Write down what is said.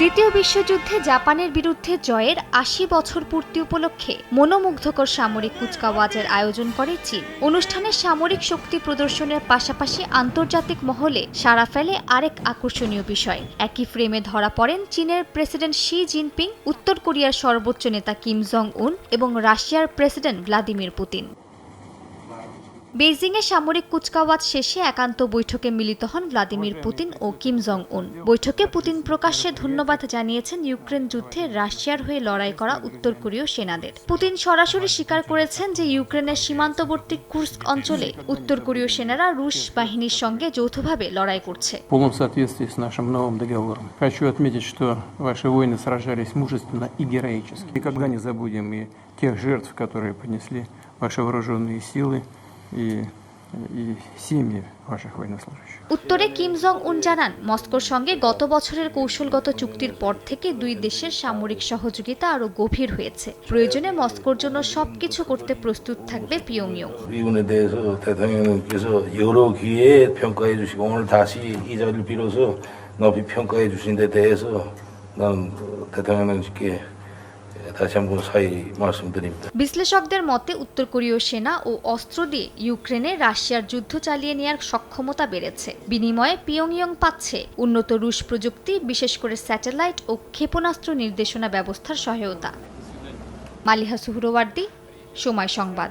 তৃতীয় বিশ্বযুদ্ধে জাপানের বিরুদ্ধে জয়ের আশি বছর পূর্তি উপলক্ষে মনোমুগ্ধকর সামরিক কুচকাওয়াজের আয়োজন করে চীন। অনুষ্ঠানে সামরিক শক্তি প্রদর্শনের পাশাপাশি আন্তর্জাতিক মহলে সাড়া ফেলে আরেক আকর্ষণীয় বিষয়। একই ফ্রেমে ধরা পড়েন চীনের প্রেসিডেন্ট শি জিনপিং, উত্তর কোরিয়ার সর্বোচ্চ নেতা কিম জং উন এবং রাশিয়ার প্রেসিডেন্ট ভ্লাদিমির পুতিন। বেইজিংয়ে সামরিক কুচকাওয়াজ শেষে একান্ত বৈঠকে মিলিত হন ভ্লাদিমির পুতিন ও কিম জং উন বৈঠকে পুতিন প্রকাশ্যে ধন্যবাদ জানিয়েছেন ইউক্রেন যুদ্ধে রাশিয়ার হয়ে লড়াই করা উত্তর কোরীয় সেনাদের পুতিন সরাসরি স্বীকার করেছেন যে ইউক্রেনের সীমান্তবর্তী কুর্স্ক অঞ্চলে উত্তর কোরীয় সেনারা রুশ বাহিনীর সঙ্গে যৌথভাবে লড়াই করছে в полном соответствии с нашим новым договором. Хочу отметить, что ваши воины сражались мужественно и героически. Никогда не забудем и тех жертв, которые понесли ваши вооруженные силы и, и семьи ваших военнослужащих. উত্তরে কিম জং উন জানান মস্কোর সঙ্গে গত বছরের কৌশলগত চুক্তির পর থেকে দুই দেশের সামরিক সহযোগিতা আরও গভীর হয়েছে প্রয়োজনে মস্কোর জন্য সবকিছু করতে প্রস্তুত থাকবে পিয়ংইয়ং 미군에 대해서 대통령님께서 বিশ্লেষকদের মতে উত্তর কোরীয় সেনা ও অস্ত্র দিয়ে ইউক্রেনে রাশিয়ার যুদ্ধ চালিয়ে নেয়ার সক্ষমতা বেড়েছে। বিনিময়ে পিয়ংইয়ং পাচ্ছে। উন্নত রুশ প্রযুক্তি, বিশেষ করে স্যাটেলাইট ও ক্ষেপণাস্ত্র নির্দেশনা ব্যবস্থার সহায়তা। মালিহা সুহরওয়ার্দী, সময় সংবাদ।